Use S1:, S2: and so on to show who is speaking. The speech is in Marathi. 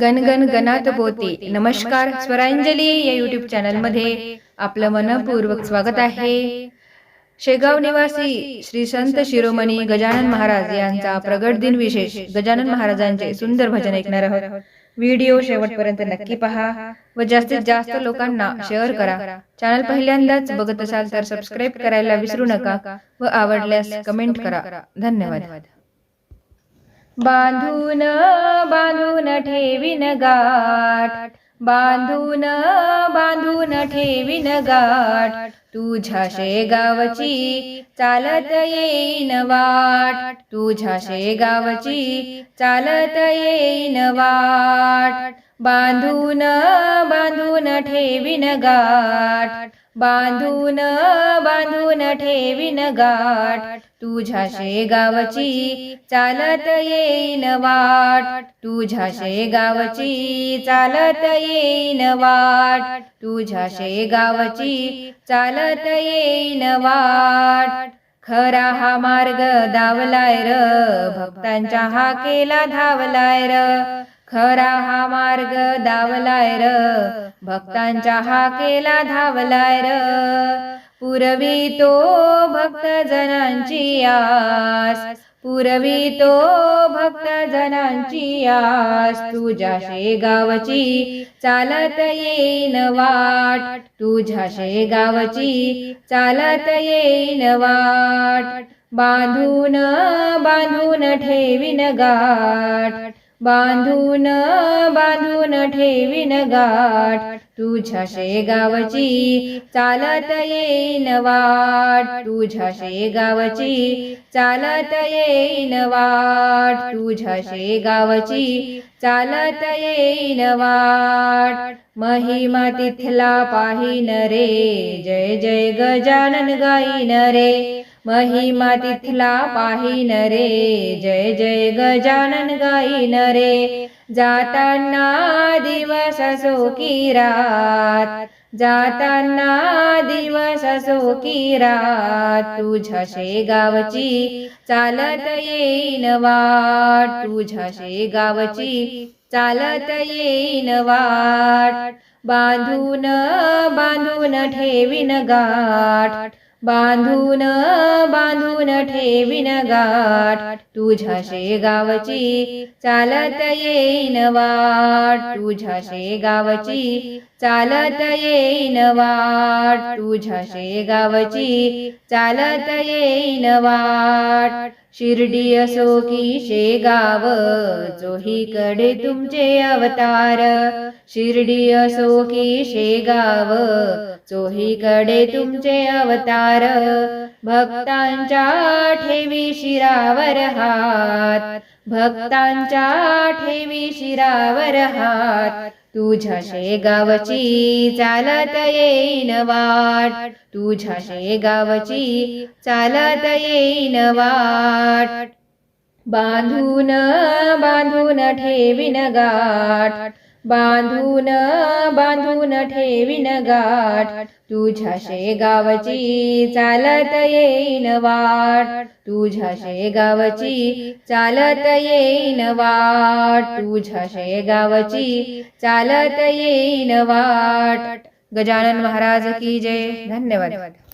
S1: गणगण गणात बोते नमस्कार स्वरांजली या युट्यूब चॅनलमध्ये आपलं मनपूर्वक स्वागत आहे. शेगाव निवासी श्री संत शिरोमणी गजानन महाराज यांचा प्रगट दिन विशेष गजानन महाराजांचे सुंदर भजन ऐकणार आहोत. व्हिडिओ शेवटपर्यंत नक्की पहा व जास्तीत जास्त लोकांना शेअर करा. चॅनल पहिल्यांदाच बघत असाल तर सबस्क्राईब करायला विसरू नका व आवडल्यास कमेंट करा. धन्यवाद. बांधून बांधून ठेवीन गाठ. बांधून बांधून ठेवीन गाठ. तुझ्या शेगावची चालत येईन वाट. तुझ्या शेगावची चालत येईन वाट. बांधून बांधून ठेवीन गाठ. बांधून बांधून ठेवीन गाठ. तुझ्या शेगावची चालत येईन वाट. तुझ्या शेगावची चालत येईन वाट. तुझ्या शेगावची चालत येईन वाट. खरा हा मार्ग दावलाय र भक्तांच्या हा केला धावलाय र. खरा हा मार्ग दावलाय र. भक्तांच्या हा केला धावलाय र. पुरवी तो भक्त जनांची आस. पुरवी तो भक्त जनांची आस. तुझ्या शेगावची चालत येईन वाट. तुझ्या शेगावची चालत येईन वाट. बांधून बांधून ठेवीन गाठ. बांधून बांधून ठेवीन गाठ. तुझ्या शेगावची चालत येईन वाट. तुझ्या शेगावची चालत येईन वाट. तुझ्या शेगावची चालत येईन वाट. महिमा तिथला पाहिन रे. जय जय गजानन गाईन रे. महिमा तिथला पाहिन रे. जय जय गजानन गाईन रे. जाताना दिवस असो की रात. जाताना दिवस असो की रात. तुझ्या शेगावची चालत येईन वाट. तुझ्या शेगावची चालत येईन वाट. बांधून बांधून ठेवीन गाठ. बांधून बांधून ठेवीन गाठ. तुझ्या शेगावची चालत येईन वाट. तुझ्या शेगावची चालत येईन वाट. तुझ्या शेगावची चालत येईन वाट. शिर्डी असो की शेगाव चोहीकडे तुमचे अवतार. शिर्डी असो की शेगाव चोहीकडे तुमचे अवतार. भक्तांच्या ठेवी शिरावर हात. भक्तांच्या ठेवी शिरावर हात. तुझ्या शेगावची चालत येईन वाट. तुझ्या शेगावची चालत येईन वाट. बांधून बांधून ठेवीन गाठ. बांधून बांधून ठेवीन गाठ. तुझ्या शेगावची चालत येईन वाट. तुझ्या शेगावची चालत येईन वाट. तुझ्या शेगावची चालत येईन वाट. गजानन महाराज की जय. धन्यवाद.